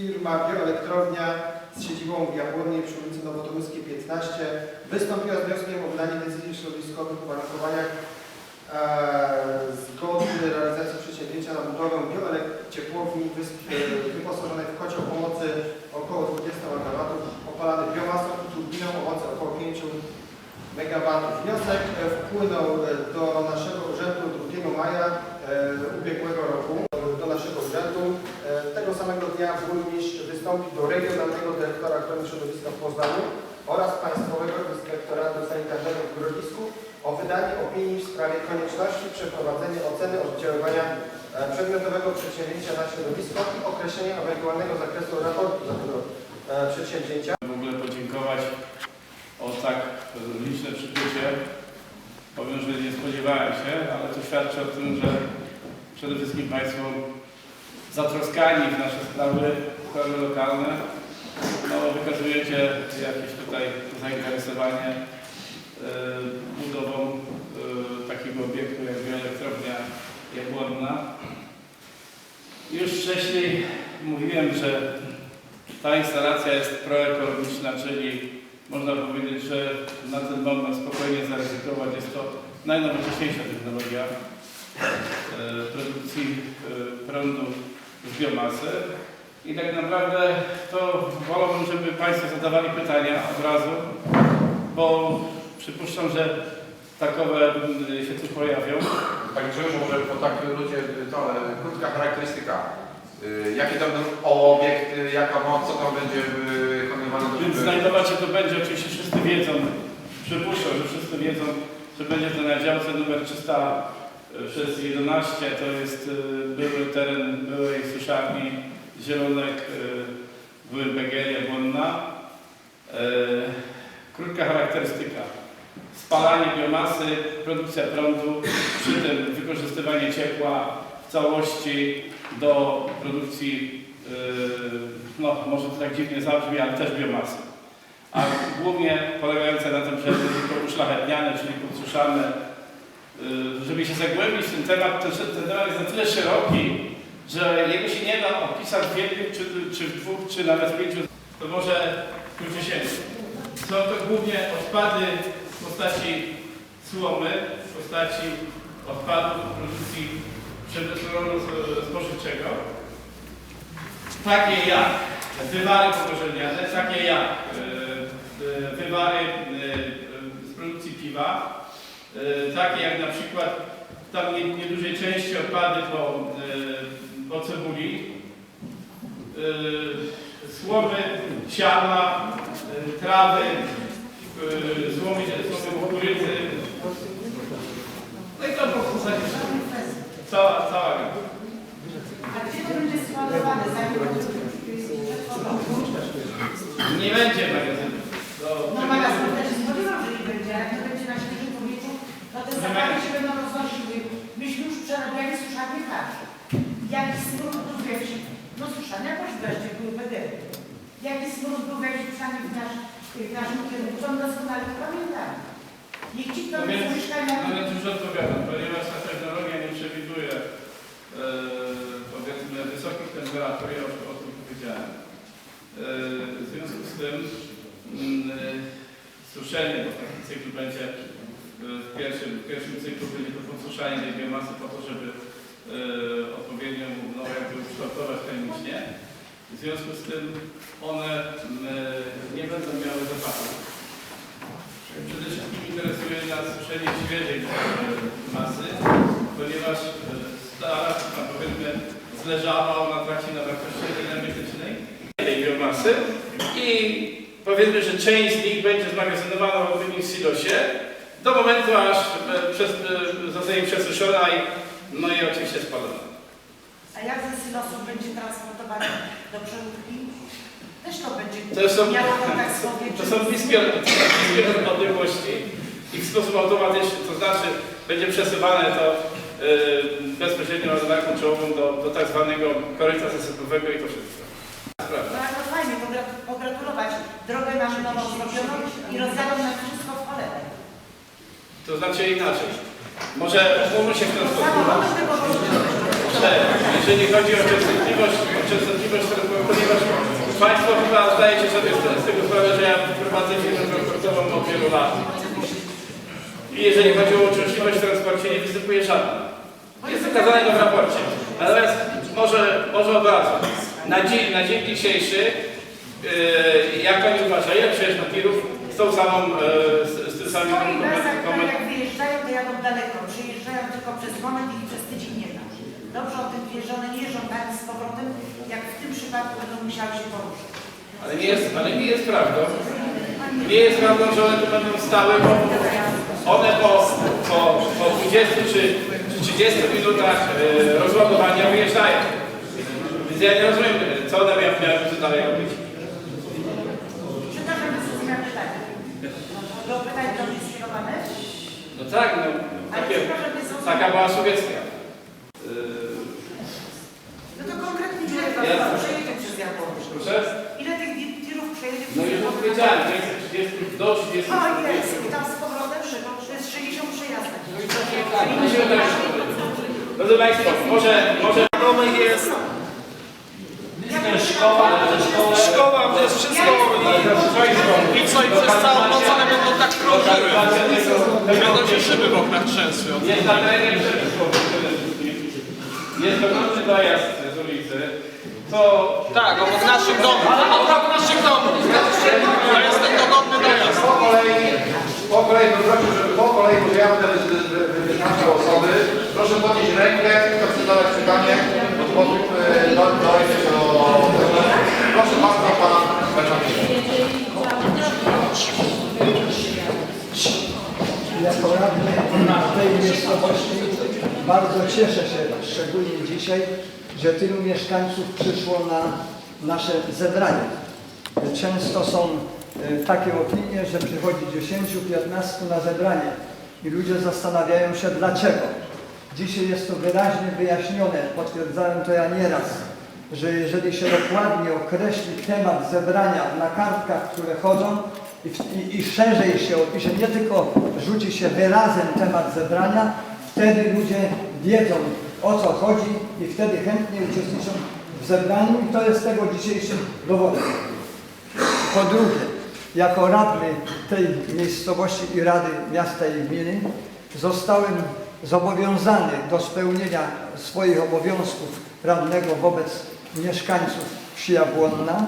firma Bioelektrownia z siedzibą w Jabłonnej przy ulicy Nowotomyskiej 15 wystąpiła z wnioskiem o wydanie decyzji środowiskowych uwarunkowaniach e, zgody realizacji przedsięwzięcia na budowę wys- e, wyposażonej w kocioł o mocy około 20 MW opalany biomasą i turbiną o mocy około 5 MW. Wniosek e, wpłynął do naszego urzędu 2 maja ubiegłego roku, do naszego urzędu. E, Tego samego dnia burmistrz wystąpił do Regionalnego Dyrektora Ochrony Środowiska w Poznaniu oraz Państwowego Inspektoratu Sanitarnego w Grodzisku o wydanie opinii w sprawie konieczności przeprowadzenia oceny oddziaływania e, przedmiotowego przedsięwzięcia na środowisko i określenia ewentualnego zakresu raportu za tego e, przedsięwzięcia. w ogóle podziękować o tak liczne przybycie. Powiem, że nie spodziewałem się, ale to świadczy o tym, że przede wszystkim Państwo zatroskani w nasze sprawy, sprawy lokalne, no, wykazujecie jakieś tutaj zainteresowanie e, budową e, takiego obiektu jak bioelektrownia Jabłonna. Już wcześniej mówiłem, że ta instalacja jest proekologiczna, czyli można powiedzieć, że na ten moment spokojnie zaryzykować. Jest to najnowocześniejsza technologia e, produkcji prądu z biomasy. I tak naprawdę to wolałbym, żeby Państwo zadawali pytania od razu, bo przypuszczam, że takowe mm, się tu pojawią. Panie Grzegorzu, może po tak ludzie, to e, krótka charakterystyka. Y, Jaki tam był obiekt, y, jaka moc, co tam będzie wykonywane do Więc znajdować się to będzie, oczywiście wszyscy wiedzą, przypuszczam, że wszyscy wiedzą, że będzie to na działce numer 300 przez 11, to jest y, były teren byłej suszarni Zielonek, y, były Begeria Błonna. Y, Krótka charakterystyka. Spalanie biomasy, produkcja prądu, przy tym wykorzystywanie ciepła w całości do produkcji Yy, no może to tak dziwnie zabrzmi, ale też biomasy. A głównie polegające na tym, że jest to uszlachetniane, czyli podsuszane. Yy, Żeby się zagłębić w ten temat, ten, ten temat jest na tyle szeroki, że jego się nie da opisać w jednym, czy, czy w dwóch, czy nawet w pięciu. To może króciusieńko. Są to głównie odpady w postaci słomy, w postaci odpadów produkcji przemysłu rolno-spożywczego takie jak wywary pokorzeniane, takie jak e, e, wywary z produkcji piwa, takie jak na przykład tam nie- niedużej części odpady po, e, po cebuli, e, słomy, siana, e, trawy, e, słomy, słomy kukurydzy. No i to po wszystko. cała, cała. A gdzie to będzie składowane? Nie będzie magazynu. No magazyn też się spodziewam, że nie będzie, ale jak to będzie na świeżym powietrzu, to te zapachy się będą roznosiły. Myśmy już przerabiali suszarnię kaczy. Jaki smród był we wsi? No suszarnia też wreszcie były PDR. Jaki smród był we wsi przynajmniej w, nasz, w naszym kierunku, to on doskonale pamiętamy. Niech ci, kto No więc, mieszkają no więc już odpowiadam, ponieważ ta technologia nie przewiduje e, powiedzmy wysokich temperatur, ja już o tym powiedziałem. E, w związku z tym mm, e, suszenie, bo taki cykl będzie w pierwszym, w pierwszym cyklu będzie to podsuszanie tej biomasy po to, żeby odpowiednio no, jakby ukształtować chemicznie. W związku z tym one e, nie będą miały zapachu. Przede wszystkim interesuje nas suszenie świeżej e, masy, ponieważ e, stara, a powiedzmy, zleżała, ona traci na wartości energetycznej tej biomasy i powiedzmy, że część z nich będzie zmagazynowana w odpowiednim silosie do momentu, aż e, przez, e, zostanie przesuszona i, no i oczywiście spalona. A jak ze silosów będzie transportowany do przeróbki? Też to będzie To są, miało z powietrzem. to są bliskie, bliskie odległości i w sposób automatyczny, to znaczy będzie przesuwane to yy, bezpośrednio ładowarką czołową do, do tak zwanego koryta zasypowego i to wszystko. Sprawa. No ale to fajnie, pogra- pogratulować. Drogę mamy nową zrobioną i rozdaną nam wszystko w cholerę. To znaczy inaczej. Może umówmy się w ten sposób, że jeżeli chodzi o częstotliwość, o częstotliwość, ponieważ Państwo chyba zdajecie sobie z tego sprawę, że ja prowadzę firmę transportową od wielu lat. I jeżeli chodzi o uczciwość w transporcie, nie występuje żadna. Jest wskazane to w raporcie. Natomiast może, może od razu. Na dzień, na dzień dzisiejszy, yy, jak Pani uważa, ile przejeżdża tirów z tą samą, yy, z, z tym samym Stoi jadą daleko. Przyjeżdżają tylko przez moment i przez tydzień nie da. Dobrze o tym wie, że one nie jeżdżą tak z powrotem, jak w tym przypadku będą musiały się poruszyć. Ale nie jest, ale nie jest prawdą. Nie jest prawdą, że one tu będą stały, bo one po, po, po 20 czy, czy 30 minutach yy, rozładowania wyjeżdżają. Więc ja nie rozumiem, co one miały, miały tu dalej robić. Przepraszam, że zrozumiałam pytanie. Było pytanie do mnie skierowane? No tak, no, takie, taka była sugestia. Yy, No to konkretnie ile Ja- przejedzie przez Japończyk? proszę? Ile tych di- tirów przejedzie No przez już Japończyk? powiedziałem, to jest 30 do 30 O jest, i tam z powrotem to jest 60 przejazdów. Drodzy Państwo, może, może jest, szkoła, szkoła, to jest wszystko i, i co, i przez całą noc one będą tak krążyły. Będą się szyby w oknach trzęsły. jest na terenie. Jest dogodny dojazd z ulicy, co Tak, obok naszych domów, obok naszych domów. To jest ten dogodny dojazd. Po kolei, po kolei bym prosił, żeby po kolei, bo ja będę wy- wy- wy- wyznaczał osoby, proszę podnieść rękę, kto chce zadać pytanie, bo to do, do, dojdzie do... Proszę bardzo, pana Benjamina. Jako radny tej miejscowości bardzo cieszę się, szczególnie dzisiaj, że tylu mieszkańców przyszło na nasze zebranie. Często są e, takie opinie, że przychodzi 10-15 na zebranie i ludzie zastanawiają się dlaczego. Dzisiaj jest to wyraźnie wyjaśnione, potwierdzałem to ja nieraz, że jeżeli się dokładnie określi temat zebrania na kartkach, które chodzą i, i, i szerzej się opisze, nie tylko rzuci się wyrazem temat zebrania, wtedy ludzie wiedzą o co chodzi i wtedy chętnie uczestniczą w zebraniu i to jest tego dzisiejszym dowodem. Po drugie, jako radny tej miejscowości i Rady Miasta i Gminy zostałem zobowiązany do spełnienia swoich obowiązków radnego wobec mieszkańców wsi Jabłonna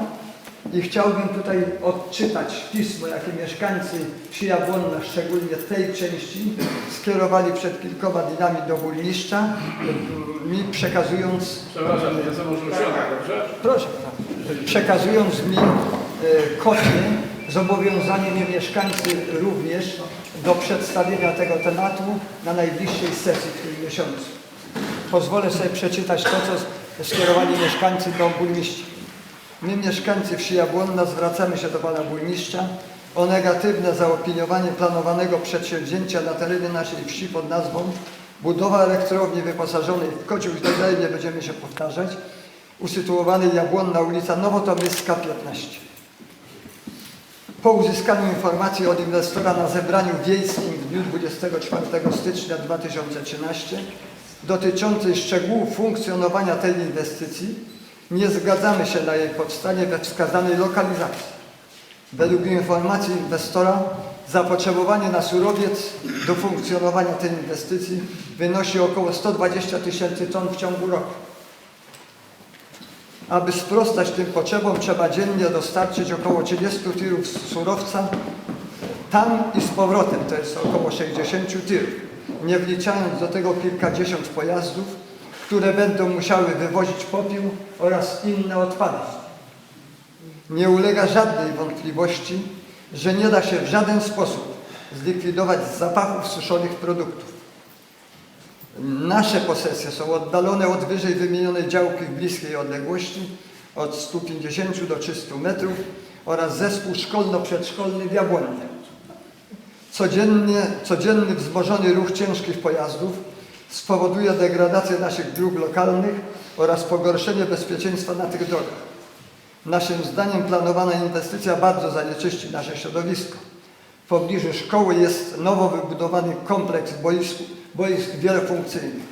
i chciałbym tutaj odczytać pismo, jakie mieszkańcy wsi Jabłonna, szczególnie tej części, skierowali przed kilkoma dniami do burmistrza, mi przekazując przepraszam, ja sobie może usiądę, dobrze? Proszę. Przekazując mi e, kopię, zobowiązanie mnie mieszkańcy również do przedstawienia tego tematu na najbliższej sesji w tym miesiącu. Pozwolę sobie przeczytać to, co skierowali mieszkańcy do burmistrza. My, mieszkańcy wsi Jabłonna, zwracamy się do pana burmistrza o negatywne zaopiniowanie planowanego przedsięwzięcia na terenie naszej wsi pod nazwą budowa elektrowni wyposażonej w kocioł i tak nie będziemy się powtarzać, usytuowanej Jabłonna ulica Nowotomyska 15. Po uzyskaniu informacji od inwestora na zebraniu wiejskim w dniu 24 stycznia 2013 dotyczącej szczegółów funkcjonowania tej inwestycji, nie zgadzamy się na jej powstanie we wskazanej lokalizacji. Według informacji inwestora zapotrzebowanie na surowiec do funkcjonowania tej inwestycji wynosi około 120 tysięcy ton w ciągu roku. Aby sprostać tym potrzebom, trzeba dziennie dostarczyć około 30 tirów surowca tam i z powrotem, to jest około 60 tirów, nie wliczając do tego kilkadziesiąt pojazdów, które będą musiały wywozić popiół oraz inne odpady. Nie ulega żadnej wątpliwości, że nie da się w żaden sposób zlikwidować zapachów suszonych produktów. Nasze posesje są oddalone od wyżej wymienionej działki w bliskiej odległości od 150 do 300 metrów oraz zespół szkolno-przedszkolny w Jabłonnie. Codziennie, codzienny wzmożony ruch ciężkich pojazdów spowoduje degradację naszych dróg lokalnych oraz pogorszenie bezpieczeństwa na tych drogach. Naszym zdaniem planowana inwestycja bardzo zanieczyści nasze środowisko. W pobliżu szkoły jest nowo wybudowany kompleks boisk, boisk wielofunkcyjnych,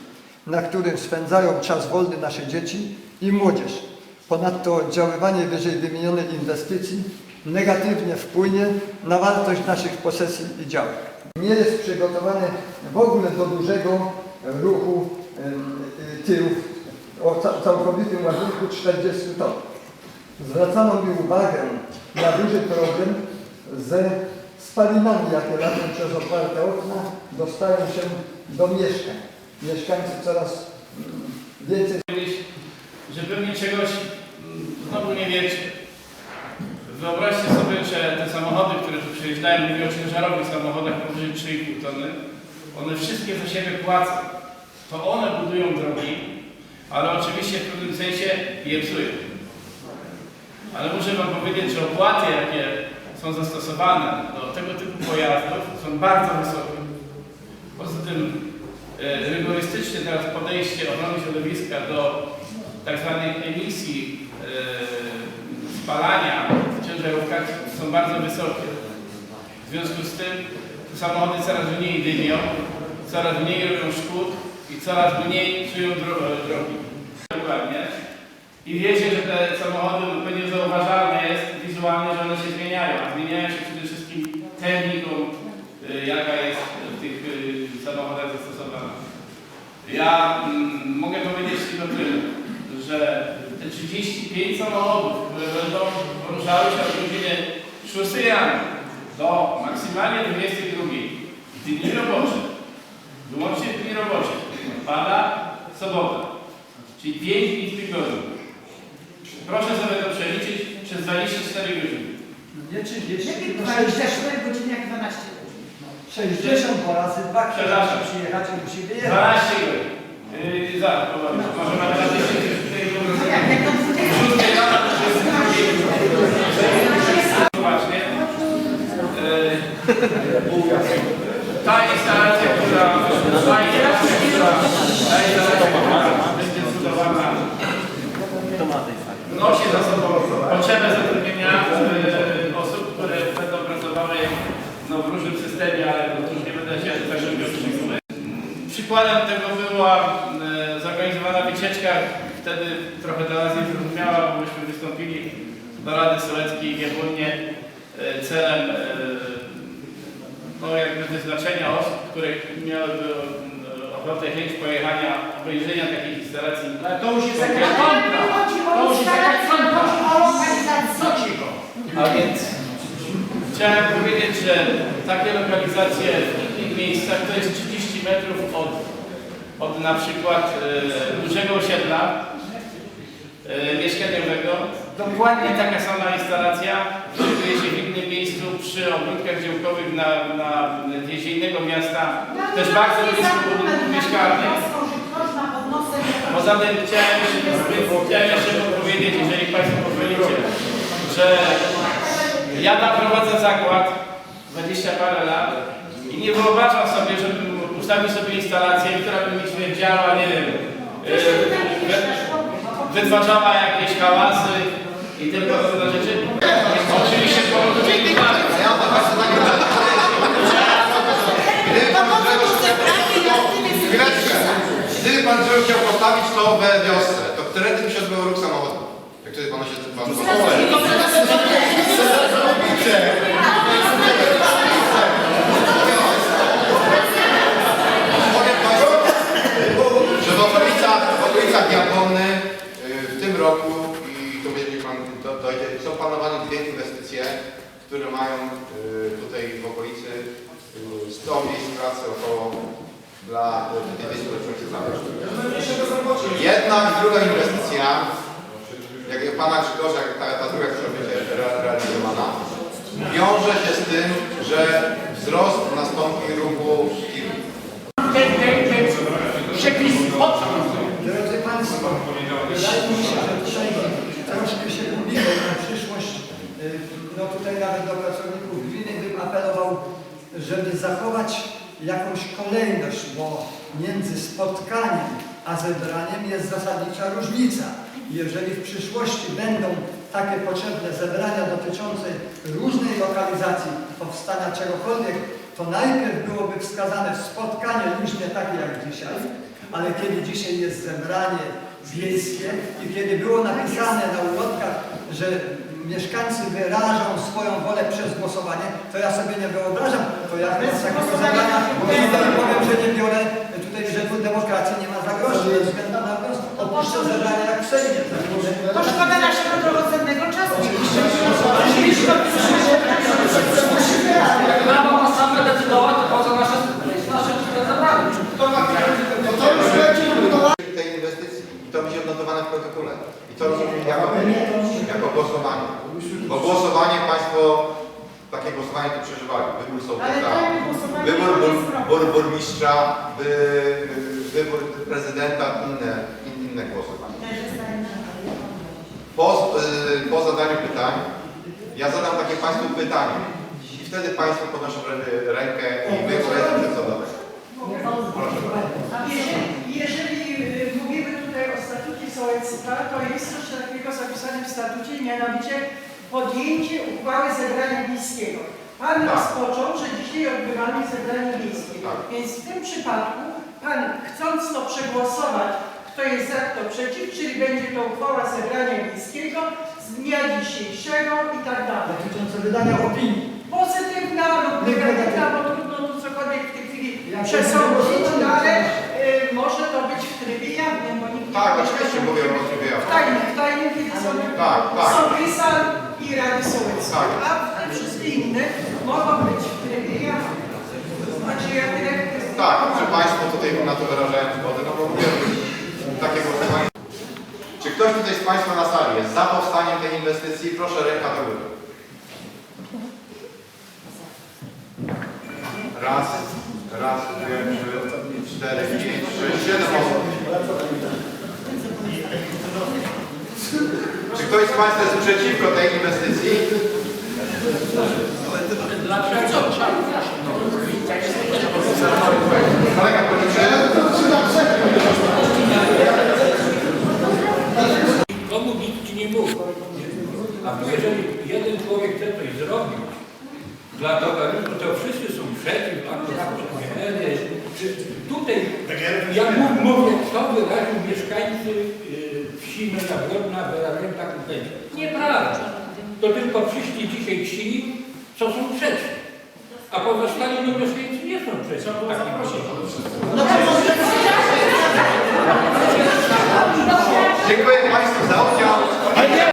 na którym spędzają czas wolny nasze dzieci i młodzież. Ponadto oddziaływanie wyżej wymienionej inwestycji negatywnie wpłynie na wartość naszych posesji i działek. Nie jest przygotowany w ogóle do dużego ruchu em, y, tirów o ca- całkowitym ładunku 40 ton. Zwracano mi uwagę na duży problem ze spalinami, jakie latem przez otwarte okna dostają się do mieszkań. Mieszkańcy coraz mm, więcej że pewnie czegoś mm, znowu nie wiecie. Wyobraźcie sobie, że te samochody, które tu przyjeżdżają, mówię o ciężarowych samochodach powyżej 3,5 tony, one wszystkie za siebie płacą. To one budują drogi, ale oczywiście w pewnym sensie je psują. Ale muszę Wam powiedzieć, że opłaty, jakie są zastosowane do tego typu pojazdów, są bardzo wysokie. Poza tym e, rygorystycznie teraz podejście ochrony środowiska do tak zwanej emisji e, spalania w są bardzo wysokie. W związku z tym samochody coraz mniej dymią, coraz mniej robią szkód i coraz mniej dro- e, drogi. Dokładnie. I wiecie, że te samochody pewnie zauważalne jest wizualnie, że one się zmieniają. Zmieniają się przede wszystkim techniką, y, jaka jest w tych y, samochodach zastosowana. Ja mm, mogę powiedzieć tylko tyle, że te 35 samochodów, które będą poruszały się od godziny 6 rano do maksymalnie 22 dni roboczych, wyłącznie dni roboczych, pada sobota, czyli 5 dni w tygodniu. Proszę sobie to przeliczyć przez 24 godziny. No nie 30, 24 godziny jak 12 godzin. No, 60 po razy 2 Przepraszam. przyjechać musi wyjechać. 12 godzin. Yy, za, może Ta instalacja, która ta instalacja, która ta instalacja, która będzie zbudowana wnosi za sobą potrzebę zatrudnienia yy, osób, które będą pracowały no, w różnym systemie, ale to już nie będę się szybko przyjmować. Przykładem tego była e, zorganizowana wycieczka, wtedy trochę dla nas niezrozumiała, bo myśmy wystąpili do Rady Sołeckiej Giebunnie e, celem e, no, jakby wyznaczenia osób, które miałyby e, ochotę chęć pojechania, obejrzenia takiej instalacji. Ale to już jest jakaś kontra. To już jest jakaś kontra. Co cicho? A więc chciałem powiedzieć, że takie lokalizacje w innych miejscach to jest 30 metrów od, od na przykład e, dużego osiedla e, mieszkaniowego. Dokładnie taka sama instalacja znajduje się w innym miejscu przy ogródkach działkowych na, na wjeździe innego miasta, też bardzo blisko budynków mieszkalnych. Poza tym chciałem chciałem jeszcze powiedzieć, jeżeli Państwo pozwolicie, że ja prowadzę zakład 20 parę lat i nie wyobrażam sobie, żebym ustawił sobie instalację, która by mi śmierdziała, nie wiem, wy- wytwarzała jakieś hałasy i tym podobne rzeczy. Oczywiście. Gdyby pan drzewo chciał Chwileczkę. Gdyby pan drzewo chciał postawić to we wiosce, to którędy by się odbył ruch samochodu? Jak wtedy panu się pan Powiem państwu, że w okolicach, w okolicach Jabłony y, w tym roku i to będzie pan do, dojdzie, są planowane dwie inwestycje, które mają y, tutaj w okolicy y, 100 miejsc pracy około dla y. Jedna i druga inwestycja, jak pana Grzegorza, ta, ta druga, która będzie re- realizowana, wiąże się z tym, że wzrost nastąpi ruchu tir. Te, te, te przepisy po co? Drodzy Państwo, wydaje mi się, że dzisiaj troszkę się gubimy na przyszłość. Y, No tutaj nawet do pracowników gminy bym apelował, żeby zachować jakąś kolejność, bo między spotkaniem a zebraniem jest zasadnicza różnica. Jeżeli w przyszłości będą takie potrzebne zebrania dotyczące różnej lokalizacji powstania czegokolwiek, to najpierw byłoby wskazane spotkanie luźne takie jak dzisiaj, ale kiedy dzisiaj jest zebranie wiejskie i kiedy było napisane na ulotkach, że mieszkańcy wyrażą swoją wolę przez głosowanie, to ja sobie nie wyobrażam, to ja bez takiego zadania i powiem, że nie biorę tutaj, że tu demokracji nie ma za grosz, ze względu na to opuszczę zebranie jak w Sejmie. To szkoda naszego drogocennego czasu. Prawo ma same decydować, to po co nasze, nasze zebranie? tej inwestycji i to będzie odnotowane w protokole. I to rozumiem jako, jako głosowanie. Bo głosowanie Państwo, takie głosowanie tu przeżywali. Wybór Ale sołtysa, wybór to bur, bur, burmistrza, wy, wybór prezydenta, inne, in, inne głosowanie. Po, y, po zadaniu pytań, ja zadam takie Państwu pytanie i wtedy Państwo podnoszą rę- rękę i Wy powiedzą decydować. Proszę bardzo. Jeżeli, jeżeli y, mówimy tutaj o statucie sołectwa, to jest coś takiego zapisane w statucie, mianowicie podjęcie uchwały zebrania miejskiego. Pan Tak. rozpoczął, że dzisiaj odbywamy zebranie miejskie. Tak. Więc w tym przypadku Pan chcąc to przegłosować, kto jest za, kto przeciw, czyli będzie to uchwała zebrania miejskiego z dnia dzisiejszego i tak dalej. Dotyczące wydania opinii. Pozytywna lub negatywna, bo trudno tu cokolwiek w tej chwili Ja przesądzić, no ale y, może to być w trybie jawnym, bo nikt nie Tak, oczywiście mówię o trybie W jawnym. tajnym, w tajnym, kiedy są Tak, tak. sołtysa i rady sołeckie, Tak. a te wszystkie inne mogą być w trybie jawnym. Znaczy ja tyle... Tak, że Państwo tutaj na to wyrażają zgodę, no bo takie głosowanie. Czy ktoś tutaj z Państwa na sali jest za powstaniem tej inwestycji? Proszę ręka do góry. Raz, raz, dwie, trzy, cztery, pięć, sześć, siedem osób. Czy ktoś z Państwa jest przeciwko tej inwestycji? Kolega policzy. Komu nikt nie mówi. A tu jeżeli jeden człowiek chce coś zrobić dla towarzystwa, to wszyscy są przeciw, a to Tutaj ja mów, mówię, co wyraził mieszkańcy czcimy nadgrobna, wyrażęta kupęcia. Nieprawda. To tylko przyszli dzisiaj czcili, co są grzeczni. A pozostali niebieszyńcy nie są grzeczni. No Dziękuję Państwu za udział.